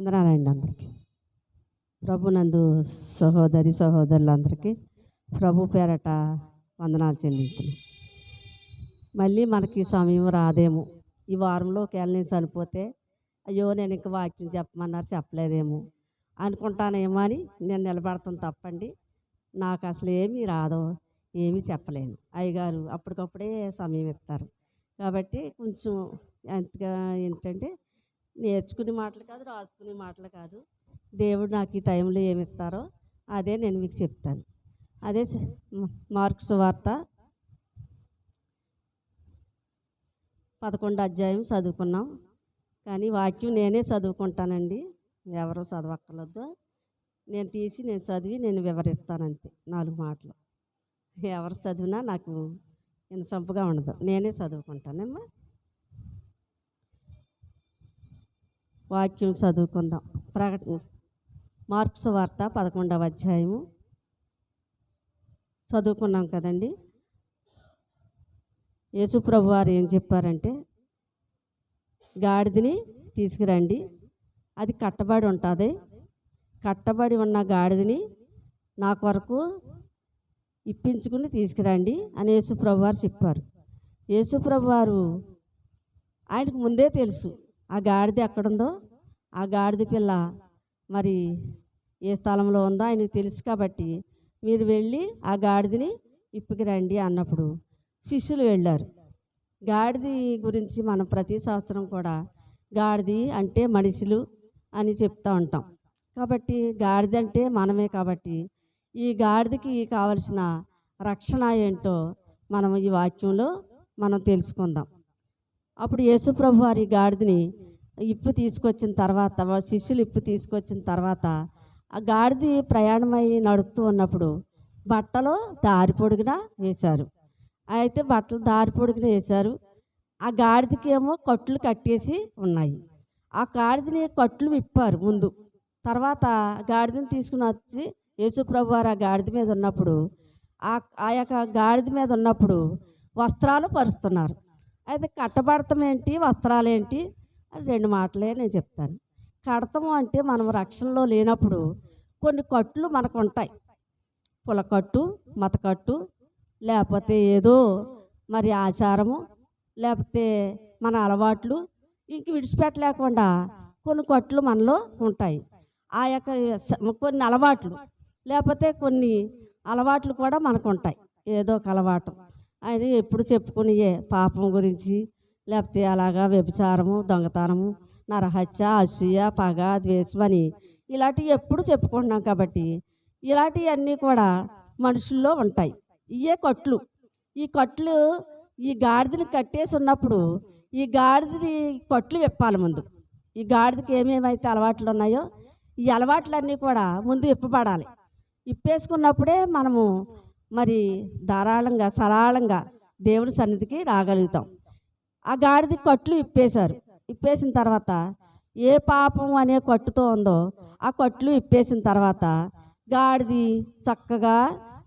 వందనాలండి అందరికీ. ప్రభు నందు సహోదరి సహోదరులందరికీ ప్రభు పేరట వందనాలు చెల్లించున్నాను మళ్ళీ మనకి సమయం రాదేమో. ఈ వారంలో ఒకవేళ నేను చనిపోతే అయ్యో నేను ఇంకా వాక్యం చెప్పమన్నారు చెప్పలేదేమో అనుకుంటానేమో అని నేను నిలబడతాను తప్పండి. నాకు అసలు ఏమీ రాదో ఏమీ చెప్పలేను. అయ్యగారు అప్పటికప్పుడే సమయం ఇస్తారు. కాబట్టి కొంచెం ఎంతగా ఏంటంటే నేర్చుకునే మాటలు కాదు రాసుకునే మాటలు కాదు. దేవుడు నాకు ఈ టైంలో ఏమి ఇస్తారో అదే నేను మీకు చెప్తాను. అదే మార్క్స్ వార్త పదకొండు అధ్యాయం చదువుకున్నాం. కానీ వాక్యం నేనే చదువుకుంటానండి. ఎవరు చదవక్కర్లేదు. నేను తీసి నేను చదివి నేను వివరిస్తాను అంతే నాలుగు మాటలు. ఎవరు చదివినా నాకు ఇన్సంపుగా ఉండదు. నేనే చదువుకుంటానమ్మా. వాక్యం చదువుకుందాం. ప్రకటన. మార్క్స్ వార్త పదకొండవ అధ్యాయము. చదువుకున్నాం కదండి? యేసుప్రభు వారు ఏం చెప్పారంటే గాడిదని తీసుకురండి. అది కట్టబడి ఉంటుంది. కట్టబడి ఉన్న గాడిదని నా కొరకు ఇప్పించుకుని తీసుకురండి అని యేసుప్రభు వారు చెప్పారు. యేసుప్రభు వారు ఆయనకు ముందే తెలుసు. ఆ గాడిద ఎక్కడుందో? ఆ గాడిద పిల్ల మరి ఏ స్థలంలో ఉందో ఆయనకు తెలుసు కాబట్టి మీరు వెళ్ళి ఆ గాడిదని ఇప్పుకురండి అన్నప్పుడు శిష్యులు వెళ్ళారు. గాడిది గురించి మనం ప్రతి సంవత్సరం కూడా గాడిది అంటే మనుషులు అని చెప్తూ ఉంటాం. కాబట్టి గాడిద అంటే మనమే కాబట్టి ఈ గాడిదకి కావలసిన రక్షణ ఏంటో మనం ఈ వాక్యంలో మనం తెలుసుకుందాం. అప్పుడు యేసుప్రభు వారి గాడిదని ఇప్పు తీసుకొచ్చిన తర్వాత శిష్యులు ఇప్పు తీసుకొచ్చిన తర్వాత ఆ గాడిది ప్రయాణమై నడుస్తూ ఉన్నప్పుడు బట్టలు దారి పొడుగునా వేశారు. అయితే బట్టలు దారి పొడుగున వేశారు. ఆ గాడిదకి ఏమో కట్లు కట్టేసి ఉన్నాయి. ఆ గాడిదని కట్లు విప్పారు ముందు. తర్వాత గాడిదని తీసుకుని వచ్చి యేసుప్రభు వారు ఆ గాడిద మీద ఉన్నప్పుడు ఆ ఆ యొక్క గాడిద మీద ఉన్నప్పుడు వస్త్రాలు పరుస్తున్నారు. అయితే కట్టబడతం ఏంటి? వస్త్రాలు ఏంటి? అని రెండు మాటలే నేను చెప్తాను. కడతము అంటే మనం రక్షణలో లేనప్పుడు కొన్ని కట్లు మనకు ఉంటాయి పులకట్టు మతకట్టు లేకపోతే ఏదో మరి ఆచారము లేకపోతే మన అలవాట్లు ఇంక విడిచిపెట్టలేకుండా కొన్ని కట్లు మనలో ఉంటాయి. ఆ యొక్క కొన్ని అలవాట్లు లేకపోతే కొన్ని అలవాట్లు కూడా మనకు ఉంటాయి ఏదో ఒక అలవాటు. ఆయన ఎప్పుడు చెప్పుకునియే పాపం గురించి లేకపోతే అలాగా వ్యభిచారము దొంగతనము నరహత్య అసూయ పగ ద్వేషం అని ఇలాంటివి ఎప్పుడు చెప్పుకుంటున్నాం కాబట్టి ఇలాంటివన్నీ కూడా మనుషుల్లో ఉంటాయి. ఇవే కట్లు. ఈ కట్లు ఈ గాడిదని కట్టేసి ఉన్నప్పుడు ఈ గాడిదని కట్లు విప్పాలి ముందు. ఈ గాడిదకి ఏమేమైతే అలవాట్లు ఉన్నాయో ఈ అలవాట్లన్నీ కూడా ముందు విప్పబడాలి. ఇప్పేసుకున్నప్పుడే మనము మరి ధారాళంగా సరళంగా దేవుని సన్నిధికి రాగలుగుతాం. ఆ గాడిద కట్లు ఇప్పేశారు. ఇప్పేసిన తర్వాత ఏ పాపం అనే కట్టుతో ఉందో ఆ కట్లు ఇప్పేసిన తర్వాత గాడిది చక్కగా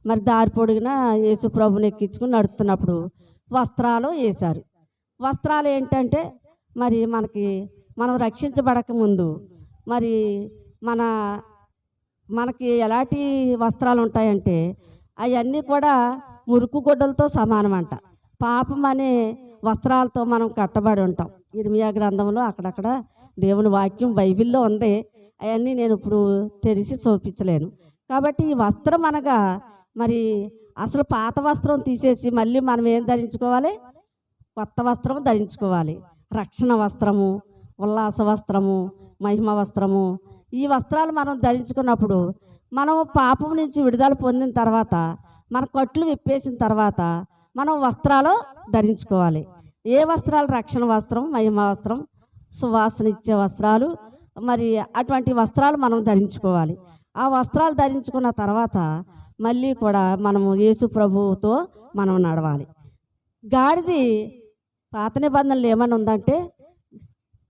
మరి దారి పొడిగిన యేసు ప్రభుని ఎక్కించుకుని నడుపుతున్నప్పుడు వస్త్రాలు వేశారు. వస్త్రాలు ఏంటంటే మరి మనకి మనం రక్షించబడక ముందు మరి మన మనకి ఎలాంటి వస్త్రాలు ఉంటాయంటే అవన్నీ కూడా మురుకు గుడ్డలతో సమానం అంట పాపం అనే వస్త్రాలతో మనం కట్టబడి ఉంటాం. ఇర్మియా గ్రంథంలో అక్కడక్కడ దేవుని వాక్యం బైబిల్లో ఉంది. అవన్నీ నేను ఇప్పుడు తెలిసి చూపించలేను. కాబట్టి ఈ వస్త్రం అనగా మరి అసలు పాత వస్త్రం తీసేసి మళ్ళీ మనం ఏం ధరించుకోవాలి? కొత్త వస్త్రం ధరించుకోవాలి. రక్షణ వస్త్రము ఉల్లాస వస్త్రము మహిమ వస్త్రము ఈ వస్త్రాలు మనం ధరించుకున్నప్పుడు మనం పాపం నుంచి విడుదల పొందిన తర్వాత మన కట్లు విప్పేసిన తర్వాత మనం వస్త్రాలు ధరించుకోవాలి. ఏ వస్త్రాలు? రక్షణ వస్త్రం మహిమ వస్త్రం సువాసన ఇచ్చే వస్త్రాలు మరి అటువంటి వస్త్రాలు మనం ధరించుకోవాలి. ఆ వస్త్రాలు ధరించుకున్న తర్వాత మళ్ళీ కూడా మనము యేసు ప్రభువుతో మనం నడవాలి. గాడిది పాత నిబంధనలు ఏమైనా ఉందంటే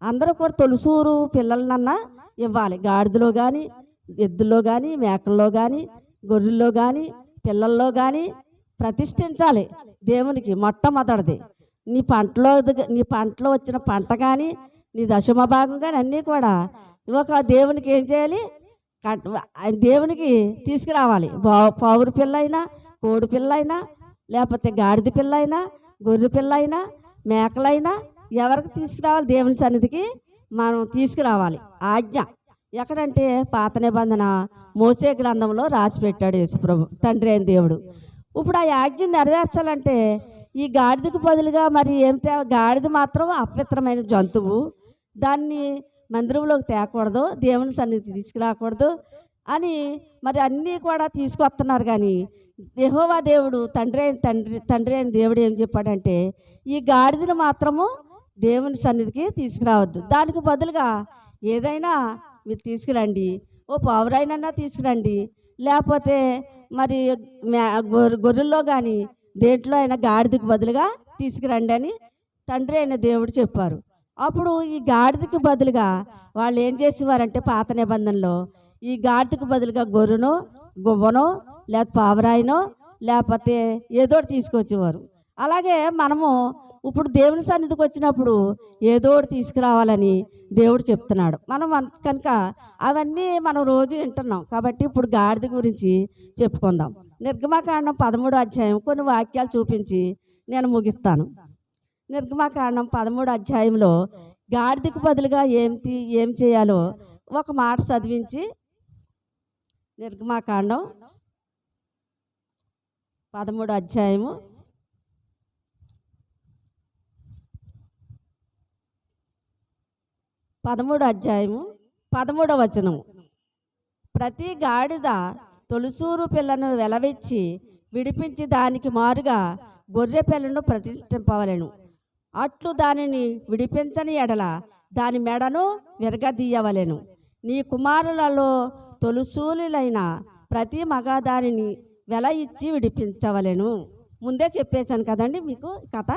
అందరూ కూడా తొలుసూరు పిల్లలనన్నా ఇవ్వాలి. గాడిదలో కానీ ఎద్దుల్లో కానీ మేకల్లో కానీ గొర్రెల్లో కానీ పిల్లల్లో కానీ ప్రతిష్ఠించాలి దేవునికి మొట్టమొదటిది. నీ పంటలో నీ పంటలో వచ్చిన పంట కానీ నీ దశమ భాగం కానీ అన్నీ కూడా ఒక దేవునికి ఏం చేయాలి? కట్- ఆయన దేవునికి తీసుకురావాలి. పావురు పిల్ల అయినా కోడి పిల్ల అయినా లేకపోతే గాడిద పిల్ల అయినా గొర్రె పిల్ల అయినా మేకలైనా ఎవరికి తీసుకురావాలి? దేవుని సన్నిధికి మనం తీసుకురావాలి. ఆజ్ఞ. ఎక్కడంటే పాత నిబంధన మోసే గ్రంథంలో రాసి పెట్టాడు యేసుప్రభు తండ్రి అయిన దేవుడు. ఇప్పుడు ఆ యాజ్ఞ నెరవేర్చాలంటే ఈ గాడిదకు బదులుగా మరి ఏం తే గాడిద మాత్రం అపవిత్రమైన జంతువు. దాన్ని మందిరంలోకి తేకూడదు దేవుని సన్నిధి తీసుకురాకూడదు అని మరి అన్నీ కూడా తీసుకొస్తున్నారు కానీ యెహోవా దేవుడు తండ్రి అయిన తండ్రి తండ్రి అయిన దేవుడు ఏం చెప్పాడంటే ఈ గాడిదను మాత్రము దేవుని సన్నిధికి తీసుకురావద్దు. దానికి బదులుగా ఏదైనా మీరు తీసుకురండి. ఓ పావురాయినన్నా తీసుకురండి. లేకపోతే మరి గొర్రెల్లో కానీ దేంట్లో అయినా గాడిదకు బదులుగా తీసుకురండి అని తండ్రి అయిన దేవుడు చెప్పారు. అప్పుడు ఈ గాడిదకి బదులుగా వాళ్ళు ఏం చేసేవారంటే పాత నిబంధనలో ఈ గాడిదకు బదులుగా గొర్రెనో గువ్వనో లేకపోతే పావురాయినో లేకపోతే ఏదో ఒకటి తీసుకొచ్చేవారు. అలాగే మనము ఇప్పుడు దేవుని సన్నిధికి వచ్చినప్పుడు ఏదో ఒకటి తీసుకురావాలని దేవుడు చెప్తున్నాడు. మనం కనుక అవన్నీ మనం రోజు వింటున్నాం. కాబట్టి ఇప్పుడు గాడిద గురించి చెప్పుకుందాం. నిర్గమాకాండం పదమూడు అధ్యాయం కొన్ని వాక్యాలు చూపించి నేను ముగిస్తాను. నిర్గమాకాండం పదమూడు అధ్యాయంలో గాడిదకు బదులుగా ఏం తీ- ఏం చేయాలో ఒక మాట చదివించి నిర్గమాకాండం పదమూడు అధ్యాయము పదమూడు అధ్యాయము పదమూడవ వచనము. ప్రతి గాడిద తొలిసూరు పిల్లను వెలవిచ్చి విడిపించి దానికి మారుగా గొర్రె పిల్లను ప్రతిష్ఠింపవలను. అట్లు దానిని విడిపించని ఎడల దాని మెడను విరగదీయవలెను. నీ కుమారులలో తొలుసూలులైన ప్రతి మగ దానిని వెల ఇచ్చి విడిపించవలెను. ముందే చెప్పేశాను కదండి మీకు కథ.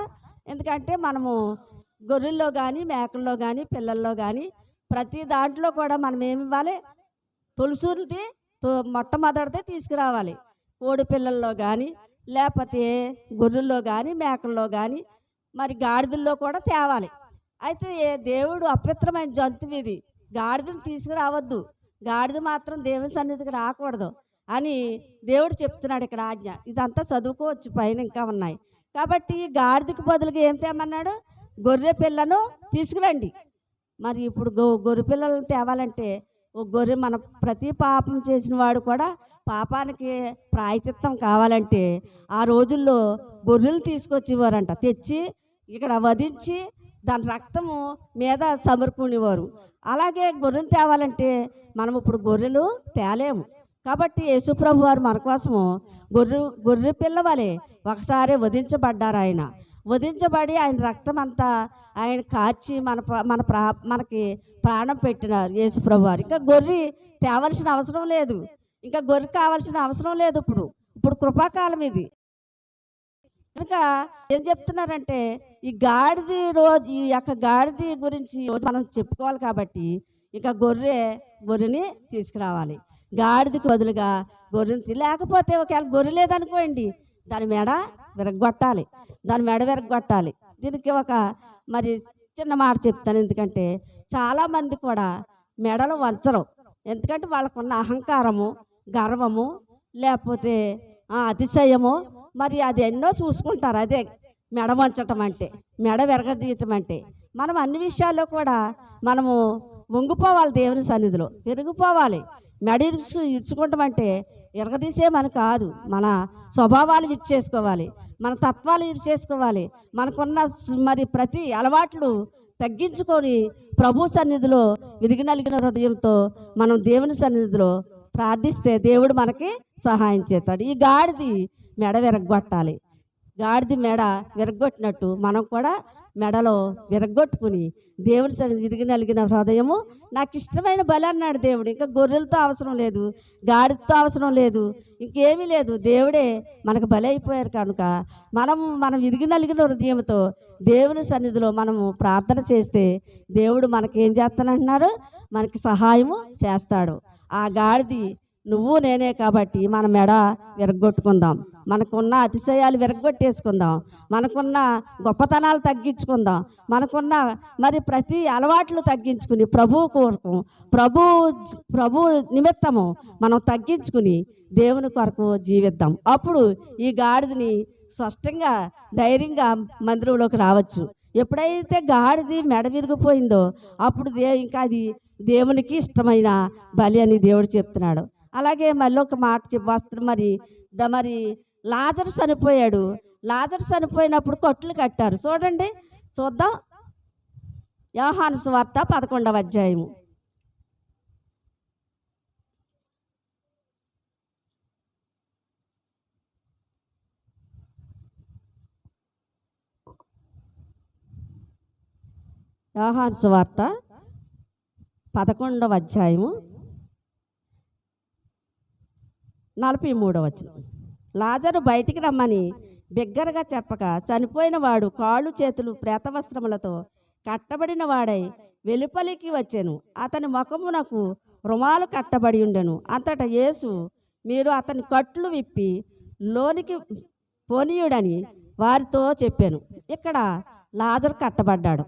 ఎందుకంటే మనము గొర్రెల్లో కానీ మేకల్లో కానీ పిల్లల్లో కానీ ప్రతి దాంట్లో కూడా మనం ఏమి ఇవ్వాలి? తొలుసూరుది తో- మొట్టమొదటిదే తీసుకురావాలి. కోడి పిల్లల్లో కానీ లేకపోతే గొర్రెల్లో కానీ మేకల్లో కానీ మరి గాడిదల్లో కూడా తేవాలి. అయితే దేవుడు అపవిత్రమైన జంతువు ఇది. గాడిదని తీసుకురావద్దు. గాడిద మాత్రం దేవుని సన్నిధికి రాకూడదు అని దేవుడు చెప్తున్నాడు ఇక్కడ ఆజ్ఞ. ఇదంతా చదువుకోవచ్చు పైన ఇంకా ఉన్నాయి. కాబట్టి గాడిదకు బదులుగా ఏం తేమన్నాడు? గొర్రె పిల్లను తీసుకురండి. మరి ఇప్పుడు గొ గొర్రె పిల్లలను తేవాలంటే ఓ గొర్రె మన ప్రతి పాపం చేసిన వాడు కూడా పాపానికి ప్రాయచిత్తం కావాలంటే ఆ రోజుల్లో గొర్రెలు తీసుకొచ్చేవారంట. తెచ్చి ఇక్కడ వధించి దాని రక్తము మీద సమర్పుకునేవారు అలాగే గొర్రెలు తేవాలంటే మనం ఇప్పుడు గొర్రెలు తేలేము. కాబట్టి యేసుప్రభు వారు మన కోసము గొర్రె గొర్రె పిల్లవలే ఒకసారి వధించబడ్డారు ఆయన. వధించబడి ఆయన రక్తం అంతా ఆయన కార్చి మన మన ప్రా మనకి ప్రాణం పెట్టినారు యేసుప్రభు వారు. ఇంకా గొర్రె తేవలసిన అవసరం లేదు. ఇంకా గొర్రె కావాల్సిన అవసరం లేదు ఇప్పుడు. ఇప్పుడు కృపాకాలం ఇది. కనుక ఏం చెప్తున్నారంటే ఈ గాడిది రోజు ఈ యొక్క గాడిది గురించి రోజు మనం చెప్పుకోవాలి కాబట్టి ఇంకా గొర్రె గొర్రెని తీసుకురావాలి. గాడిదకి బదులుగా గొర్రెని లేకపోతే ఒకవేళ గొర్రె లేదనుకోండి దాని మేడ విరగొట్టాలి. దాని మెడ విరగొట్టాలి. దీనికి ఒక మరి చిన్న మాట చెప్తాను. ఎందుకంటే చాలామంది కూడా మెడలు వంచరు. ఎందుకంటే వాళ్ళకున్న అహంకారము గర్వము లేకపోతే అతిశయము మరి అది ఎన్నో చూసుకుంటారు. అదే మెడ వంచటం అంటే మెడ విరగదీయటం అంటే. మనం అన్ని విషయాల్లో కూడా మనము వంగిపోవాలి దేవుని సన్నిధిలో. పెరిగిపోవాలి మెడ ఇరుచు ఇరుచుకుంటాం అంటే ఎరగదీసే మన కాదు మన స్వభావాలు విరిచేసుకోవాలి మన తత్వాలు విరిచేసుకోవాలి మనకున్న మరి ప్రతి అలవాట్లు తగ్గించుకొని ప్రభు సన్నిధిలో విరిగి నలిగిన హృదయంతో మనం దేవుని సన్నిధిలో ప్రార్థిస్తే దేవుడు మనకి సహాయం చేస్తాడు. ఈ గాడిది మెడ విరగొట్టాలి గాడిది మెడ విరగొట్టినట్టు మనం కూడా మెడలో విరగొట్టుకుని దేవుని సన్నిధి విరిగి నలిగిన హృదయము నాకు ఇష్టమైన బలి అన్నాడు దేవుడు. ఇంకా గొర్రెలతో అవసరం లేదు గాడితో అవసరం లేదు ఇంకేమీ లేదు. దేవుడే మనకు బలి అయిపోయారు కనుక మనం మనం విరిగి నలిగిన హృదయంతో దేవుని సన్నిధిలో మనము ప్రార్థన చేస్తే దేవుడు మనకేం చేస్తానంటున్నారు? మనకి సహాయము చేస్తాడు. ఆ గాడిది నువ్వు నేనే కాబట్టి మన మెడ విరగొట్టుకుందాం మనకున్న అతిశయాలు విరగొట్టేసుకుందాం మనకున్న గొప్పతనాలు తగ్గించుకుందాం. మనకున్న మరి ప్రతి అలవాట్లు తగ్గించుకుని ప్రభు కొరకు ప్రభు ప్రభు నిమిత్తము మనం తగ్గించుకుని దేవుని కొరకు జీవిద్దాం. అప్పుడు ఈ గాడిదని స్పష్టంగా ధైర్యంగా మందిరంలోకి రావచ్చు. ఎప్పుడైతే గాడిది మెడ విరిగిపోయిందో అప్పుడు దే ఇంకా అది దేవునికి ఇష్టమైన బలి అని దేవుడు చెప్తున్నాడు. అలాగే మళ్ళీ ఒక మాట చెప్పి వస్త్రం మరి. ద మరి లాజర్ చనిపోయాడు. లాజర్ చనిపోయినప్పుడు కొట్లు కట్టారు. చూడండి. చూద్దాం. యోహాను సువార్త పదకొండవ అధ్యాయము. యోహాను సువార్త పదకొండవ అధ్యాయము. నలభై మూడో వచ్చిన లాజరు బయటికి రమ్మని బిగ్గరగా చెప్పక చనిపోయిన వాడు కాళ్ళు చేతులు ప్రేతవస్త్రములతో కట్టబడిన వాడై వెలుపలికి వచ్చాను. అతని ముఖమునకు రుమాలు కట్టబడి ఉండెను. అంతటా యేసు మీరు అతని కట్లు విప్పి లోనికి పోనీయుడని వారితో చెప్పాను. ఇక్కడ లాజరు కట్టబడ్డాడు.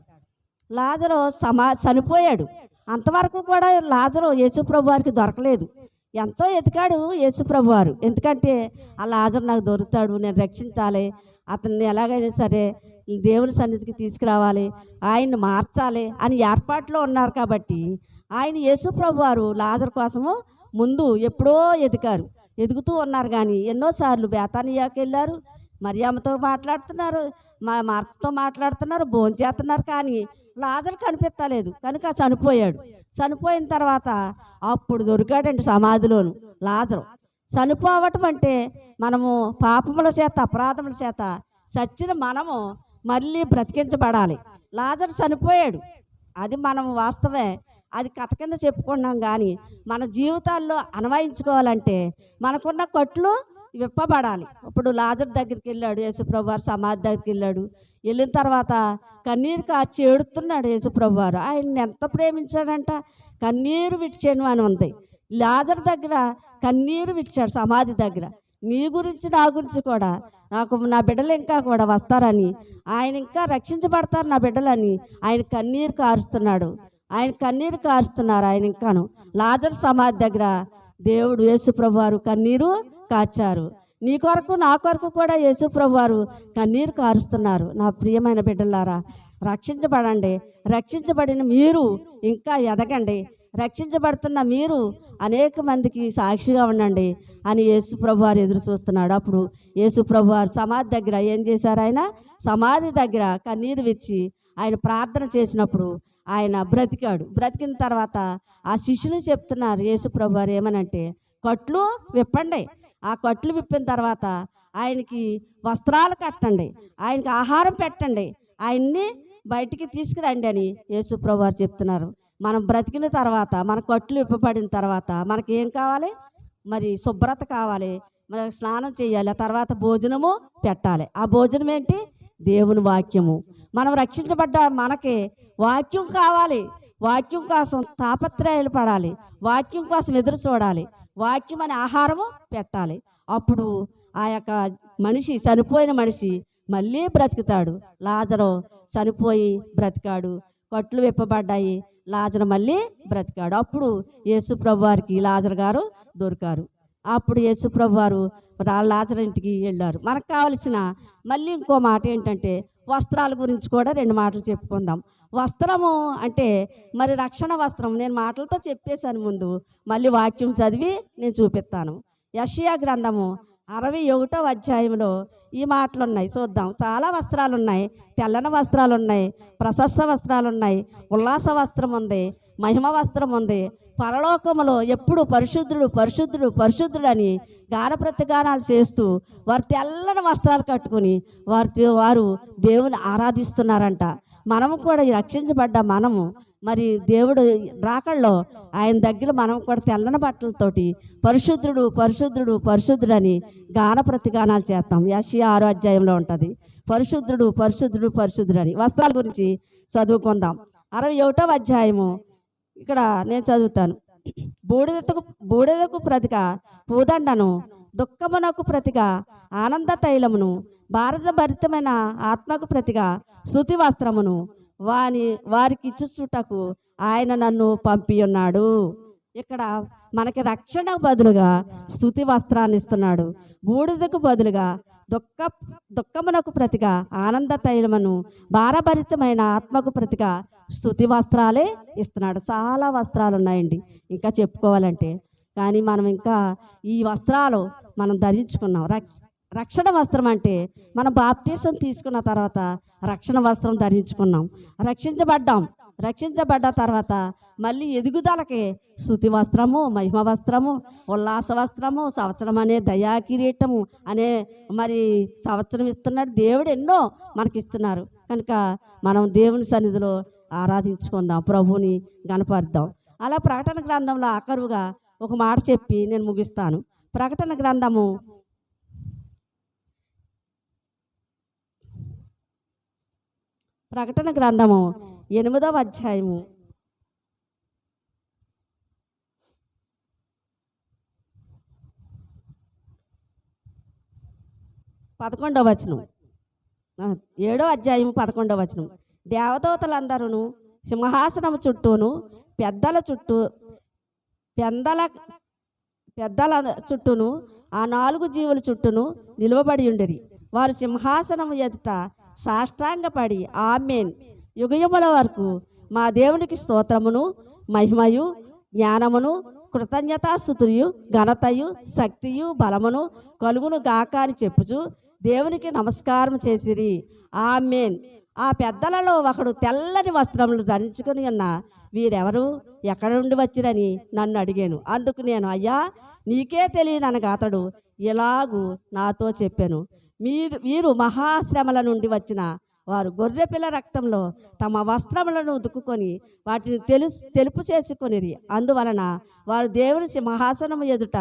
లాజరు సమా చనిపోయాడు. అంతవరకు కూడా లాజరు యేసు ప్రభు వారికి దొరకలేదు. ఎంతో ఎతికాడు యేసుప్రభు వారు ఎందుకంటే ఆ లాజర్ నాకు దొరుకుతాడు నేను రక్షించాలి. అతన్ని ఎలాగైనా సరే ఈ దేవుని సన్నిధికి తీసుకురావాలి ఆయన్ని మార్చాలి అని ఏర్పాట్లో ఉన్నారు కాబట్టి ఆయన యేసుప్రభు వారు లాజర్ కోసము ముందు ఎప్పుడో ఎదికారు ఎదుగుతూ ఉన్నారు కానీ ఎన్నోసార్లు బేతానియాకి వెళ్ళారు మరియమ్మతో మాట్లాడుతున్నారు మా మార్తతో మాట్లాడుతున్నారు భోంచేస్తున్నారు కానీ లాజర్ కనిపించలేదు కనుక చనిపోయాడు. చనిపోయిన తర్వాత అప్పుడు దొరికాడండి సమాధిలోను లాజరు. చనిపోవటం అంటే మనము పాపముల చేత అపరాధముల చేత చచ్చిన మనము మళ్ళీ బ్రతికించబడాలి. లాజరు చనిపోయాడు. అది మనం వాస్తవే అది కథ కింద చెప్పుకున్నాం కానీ మన జీవితాల్లో అన్వయించుకోవాలంటే మనకున్న కట్లు విప్పబడాలి ఇప్పుడు లాజర్ దగ్గరికి వెళ్ళాడు యేసుప్రభు వారు సమాధి దగ్గరికి వెళ్ళాడు వెళ్ళిన తర్వాత కన్నీరు కాచి ఏడుతున్నాడు యేసుప్రభు వారు ఆయన్ని ఎంత ప్రేమించాడంట? కన్నీరు విడిచాను అని ఉంది. లాజర్ దగ్గర కన్నీరు విడిచాడు సమాధి దగ్గర. నీ గురించి నా గురించి కూడా. నాకు నా బిడ్డలు ఇంకా కూడా వస్తారని. ఆయన ఇంకా రక్షించబడతారు నా బిడ్డలని. ఆయన కన్నీరు కారుస్తున్నాడు. ఆయన కన్నీరు కారుస్తున్నారు ఆయన ఇంకాను లాజర్ సమాధి దగ్గర దేవుడు యేసుప్రభువారు కన్నీరు కాచారు నీ కొరకు నా కొరకు కూడా యేసుప్రభువారు కన్నీరు కారుస్తున్నారు. నా ప్రియమైన బిడ్డలారా రక్షించబడండి. రక్షించబడిన మీరు ఇంకా ఎదగండి. రక్షించబడుతున్న మీరు అనేక మందికి సాక్షిగా ఉండండి అని యేసుప్రభు వారు ఎదురు చూస్తున్నాడు. అప్పుడు యేసుప్రభు వారు సమాధి దగ్గర ఏం చేశారు ఆయన? సమాధి దగ్గర కన్నీరు విచ్చి ఆయన ప్రార్థన చేసినప్పుడు ఆయన బ్రతికాడు. బ్రతికిన తర్వాత ఆ శిష్యులు చెప్తున్నారు యేసుప్రభు వారు ఏమనంటే కట్లు విప్పండి. ఆ కట్లు విప్పిన తర్వాత ఆయనకి వస్త్రాలు కట్టండి ఆయనకి ఆహారం పెట్టండి ఆయన్ని బయటికి తీసుకురండి అని యేసుప్రభు వారు చెప్తున్నారు. మనం బ్రతికిన తర్వాత మన కట్లు విప్పబడిన తర్వాత మనకి ఏం కావాలి? మరి శుభ్రత కావాలి. మరి స్నానం చేయాలి. ఆ తర్వాత భోజనము పెట్టాలి. ఆ భోజనం ఏంటి? దేవుని వాక్యము. మనం రక్షించబడ్డ మనకి వాక్యం కావాలి. వాక్యం కోసం తాపత్రయాలు పడాలి. వాక్యం కోసం ఎదురు చూడాలి. వాక్యం అనే ఆహారము పెట్టాలి. అప్పుడు ఆ యొక్క మనిషి చనిపోయిన మనిషి మళ్ళీ బ్రతుకుతాడు. లాజరు చనిపోయి బ్రతికాడు. కట్లు విప్పబడ్డాయి. లాజర్ మళ్ళీ బ్రతికాడు. అప్పుడు యేసుప్రభు వారికి లాజర్ గారు దొరికారు. అప్పుడు యేసుప్రభు వారు రా- లాజర్ ఇంటికి వెళ్ళారు. మనకు కావలసిన మళ్ళీ ఇంకో మాట ఏంటంటే వస్త్రాల గురించి కూడా రెండు మాటలు చెప్పుకుందాం. వస్త్రము అంటే మరి రక్షణ వస్త్రం నేను మాటలతో చెప్పేశాను ముందు. మళ్ళీ వాక్యం చదివి నేను చూపిస్తాను. యషియా గ్రంథము అరవై ఒకటో అధ్యాయంలో ఈ మాటలు ఉన్నాయి చూద్దాం. చాలా వస్త్రాలు ఉన్నాయి తెల్లని వస్త్రాలు ఉన్నాయి ప్రశస్త వస్త్రాలు ఉన్నాయి ఉల్లాస వస్త్రం ఉంది. మహిమ వస్త్రం ఉంది. పరలోకములో ఎప్పుడు పరిశుద్ధుడు పరిశుద్ధుడు పరిశుద్ధుడు అని గాన ప్రతిగానాలు చేస్తూ వారు తెల్లని వస్త్రాలు కట్టుకుని వారి వారు దేవుని ఆరాధిస్తున్నారంట. మనము కూడా రక్షించబడ్డ మనము మరి దేవుడు రాకల్లో ఆయన దగ్గర మనం కూడా తెల్లని బట్టలతోటి పరిశుద్ధుడు పరిశుద్ధుడు పరిశుద్ధుడు అని గాన ప్రతిగానాలు చేస్తాం. యశి ఆరో అధ్యాయంలో ఉంటుంది. పరిశుద్ధుడు పరిశుద్ధుడు పరిశుద్ధుడు అని వస్త్రాల గురించి చదువుకుందాం. అరవై ఒకటో అధ్యాయము. ఇక్కడ నేను చదువుతాను. బూడిదకు బూడిదకు ప్రతిగా పూదండను దుఃఖమునకు ప్రతిగా ఆనంద తైలమును భారత భరితమైన ఆత్మకు ప్రతిగా శృతి వస్త్రమును వాని వారికి ఇచ్చుచుటకు ఆయన నన్ను పంపి ఉన్నాడు ఇక్కడ మనకి రక్షణ బదులుగా స్థుతి వస్త్రాన్ని ఇస్తున్నాడు బూడిదకు బదులుగా దుఃఖ దుఃఖమునకు ప్రతిగా ఆనంద తైలమును భారభరితమైన ఆత్మకు ప్రతిగా స్థుతి వస్త్రాలే ఇస్తున్నాడు. చాలా వస్త్రాలు ఉన్నాయండి ఇంకా చెప్పుకోవాలంటే. కానీ మనం ఇంకా ఈ వస్త్రాలు మనం ధరించుకున్నాం. రక్ష రక్షణ వస్త్రం అంటే మనం బాప్తీసం తీసుకున్న తర్వాత రక్షణ వస్త్రం ధరించుకున్నాం. రక్షించబడ్డాం. రక్షించబడ్డ తర్వాత మళ్ళీ ఎదుగుదలకి శృతి వస్త్రము మహిమ వస్త్రము ఉల్లాస వస్త్రము సంవత్సరం అనే దయా కిరీటము అనే మరి సంవత్సరం ఇస్తున్నాడు. దేవుడు ఎన్నో మనకిస్తున్నారు. కనుక మనం దేవుని సన్నిధిలో ఆరాధించుకుందాం ప్రభువుని గనపరుద్దాం అలా ప్రకటన గ్రంథంలో ఆఖరుగా ఒక మాట చెప్పి నేను ముగిస్తాను. ప్రకటన గ్రంథము ప్రకటన గ్రంథము ఎనిమిదవ అధ్యాయము. పదకొండవ వచనం. ఏడో అధ్యాయం పదకొండవ వచనం. దేవదూతలందరూ సింహాసనం చుట్టూను పెద్దల చుట్టూ పెద్దల పెద్దల చుట్టూను ఆ నాలుగు జీవుల చుట్టూను నిలువబడి ఉండిరి. వారు సింహాసనం ఎదుట సాష్టాంగపడి. ఆమెన్. యుగయుముల వరకు మా దేవునికి స్తోత్రమును మహిమయు జ్ఞానమును కృతజ్ఞతాస్థుతులు ఘనతయు శక్తియు బలమును కలుగును గాక అని చెప్పుచు దేవునికి నమస్కారం చేసిరి. ఆమెన్. ఆ పెద్దలలో ఒకడు తెల్లని వస్త్రములు ధరించుకుని ఉన్న వీరెవరు? ఎక్కడ నుండి వచ్చిరని నన్ను అడిగాను. అందుకు నేను అయ్యా నీకే తెలియననగా అతడు ఇలాగూ నాతో చెప్పాను. మీరు వీరు మహాశ్రమల నుండి వచ్చిన వారు గొర్రెపిల్ల రక్తంలో తమ వస్త్రములను ఉతుకుకొని వాటిని తెలుసు తెలుపు చేసుకొనిరి. అందువలన వారు దేవుని సింహాసనము ఎదుట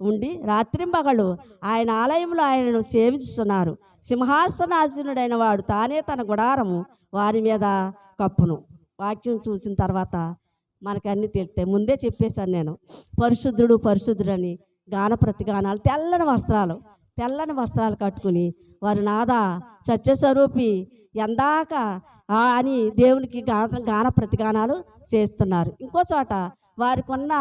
ఉండి రాత్రింబగళ్ళు ఆయన ఆలయంలో ఆయనను సేవిస్తున్నారు సింహాసనాసీనుడైన వాడు తానే తన గుడారము వారి మీద కప్పును. వాక్యం చూసిన తర్వాత మనకు అన్నీ తెలుస్తాయి. ముందే చెప్పేశాను నేను. పరిశుద్ధుడు పరిశుద్ధుడని అని గాన ప్రతిగానాలు తెల్లని వస్త్రాలు తెల్లని వస్త్రాలు కట్టుకుని వారు నాదా సత్యస్వరూపి ఎందాక ఆ అని దేవునికి గాన గాన ప్రతిగానాలు చేస్తున్నారు. ఇంకో చోట వారికి ఉన్న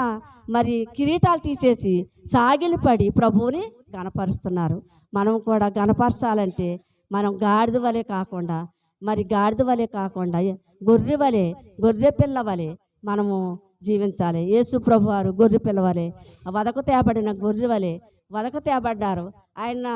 మరి కిరీటాలు తీసేసి సాగిలిపడి ప్రభువుని గనపరుస్తున్నారు మనం కూడా గనపరచాలంటే మనం గాడిద వలె కాకుండా మరి గాడిద వలె కాకుండా గొర్రె వలె గొర్రె పిల్ల వలె మనము జీవించాలి. యేసు ప్రభు వారు గొర్రె పిల్ల వలె వదకు తేబడిన గొర్రె వలె వదకు తేబడ్డారు ఆయన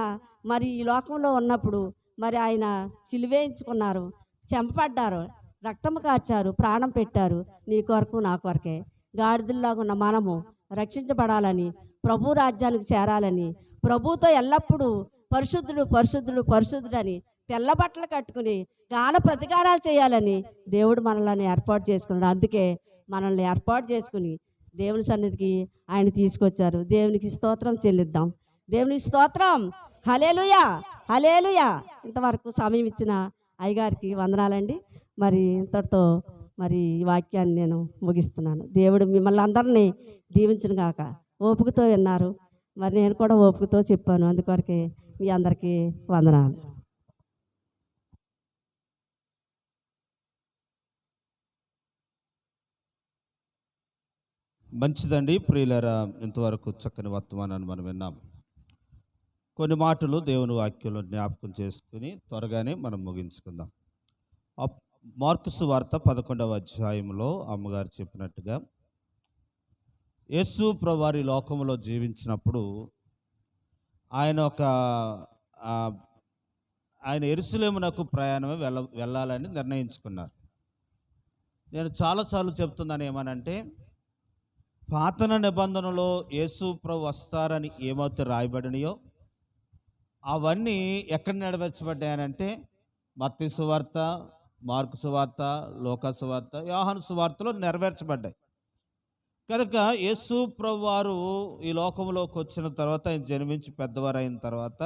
మరి ఈ లోకంలో ఉన్నప్పుడు మరి ఆయన సిలివేయించుకున్నారు. చెంపడ్డారు రక్తం కార్చారు. ప్రాణం పెట్టారు. నీ కొరకు నా కొరకే. గాడిదల్లాగా ఉన్న మనము రక్షించబడాలని ప్రభు రాజ్యానికి చేరాలని ప్రభుతో ఎల్లప్పుడూ పరిశుద్ధుడు పరిశుద్ధుడు పరిశుద్ధుడు అని తెల్ల బట్టలు కట్టుకుని గాన ప్రతికారాలు చేయాలని దేవుడు మనల్ని ఏర్పాటు చేసుకున్నాడు. అందుకే మనల్ని ఏర్పాటు చేసుకుని దేవుని సన్నిధికి ఆయన తీసుకొచ్చారు. దేవునికి స్తోత్రం చెల్లిద్దాం. దేవునికి స్తోత్రం. హలేలుయా హలేలుయా ఇంతవరకు సమయం ఇచ్చిన అయ్యగారికి వందనాలండి. మరి ఇంతటితో మరి ఈ వాక్యాన్ని నేను ముగిస్తున్నాను. దేవుడు మిమ్మల్ని అందరినీ దీవించను గాక. ఓపికతో విన్నారు. మరి నేను కూడా ఓపికతో చెప్పాను. అందుకొరకే మీ అందరికీ వందనాలు. మంచిదండి ప్రియులరా ఇంతవరకు చక్కని వర్తమానాన్ని మనం విన్నాం. కొన్ని మాటలు దేవుని వాక్యంలో జ్ఞాపకం చేసుకుని త్వరగానే మనం ముగించుకుందాం. అప్- మార్కుసు వార్త పదకొండవ అధ్యాయంలో అమ్మగారు చెప్పినట్టుగా యేసు ప్రవారి లోకంలో జీవించినప్పుడు ఆయన ఒక ఆయన ఎరుసలేమునకు ప్రయాణమే వెళ్ళ వెళ్ళాలని నిర్ణయించుకున్నారు. నేను చాలాసార్లు చెప్తున్నాను ఏమనంటే పాతన నిబంధనలో యేసు ప్రభు వస్తారని ఏమైతే రాయబడినాయో అవన్నీ ఎక్కడ నెరవేర్చబడ్డాయనంటే మత్తి సువార్త మార్కు సువార్త లోక సువార్త యోహాను సువార్తలో నెరవేర్చబడ్డాయి. కనుక యేసు ప్రభు వారు ఈ లోకంలోకి వచ్చిన తర్వాత ఆయన జన్మించి పెద్దవారు అయిన తర్వాత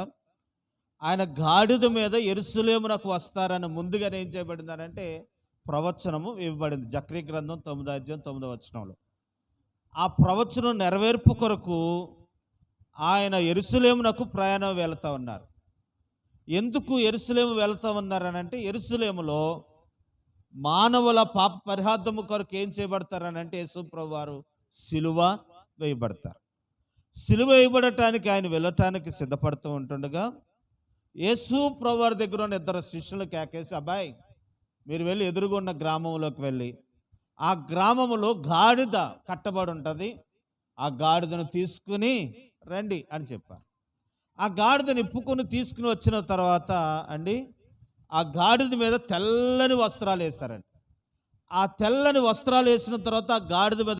ఆయన గాడిద మీద ఎరుసలేమునకు వస్తారని ముందుగానే ఏం చేయబడిందనంటే ప్రవచనము ఇవ్వబడింది. జక్రీ గ్రంథం తొమ్మిదో అధ్యాయం తొమ్మిదో వచనంలో. ఆ ప్రవచనం నెరవేర్పు కొరకు ఆయన ఎరుసలేమునకు ప్రయాణం వెళుతూ ఉన్నారు. ఎందుకు ఎరుసలేము వెళుతూ ఉన్నారనంటే ఎరుసలేములో మానవుల పాప పరిహార్థము కొరకు ఏం చేయబడతారనంటే యేసుప్రభు వారు సిలువ వేయబడతారు. సిలువ వేయబడటానికి ఆయన వెళ్ళటానికి సిద్ధపడుతూ ఉంటుండగా యేసు ప్రభు వారి దగ్గర ఉన్న ఇద్దరు శిష్యులు కేకేసి అబ్బాయి మీరు వెళ్ళి ఎదురుగున్న గ్రామంలోకి వెళ్ళి ఆ గ్రామములో గాడిద కట్టబడి ఉంటుంది ఆ గాడిదను తీసుకుని రండి అని చెప్పారు ఆ గాడిదను ఇప్పుకొని తీసుకుని వచ్చిన తర్వాత అండి ఆ గాడిద మీద తెల్లని వస్త్రాలు వేస్తారండి ఆ తెల్లని వస్త్రాలు వేసిన తర్వాత ఆ గాడిద మీద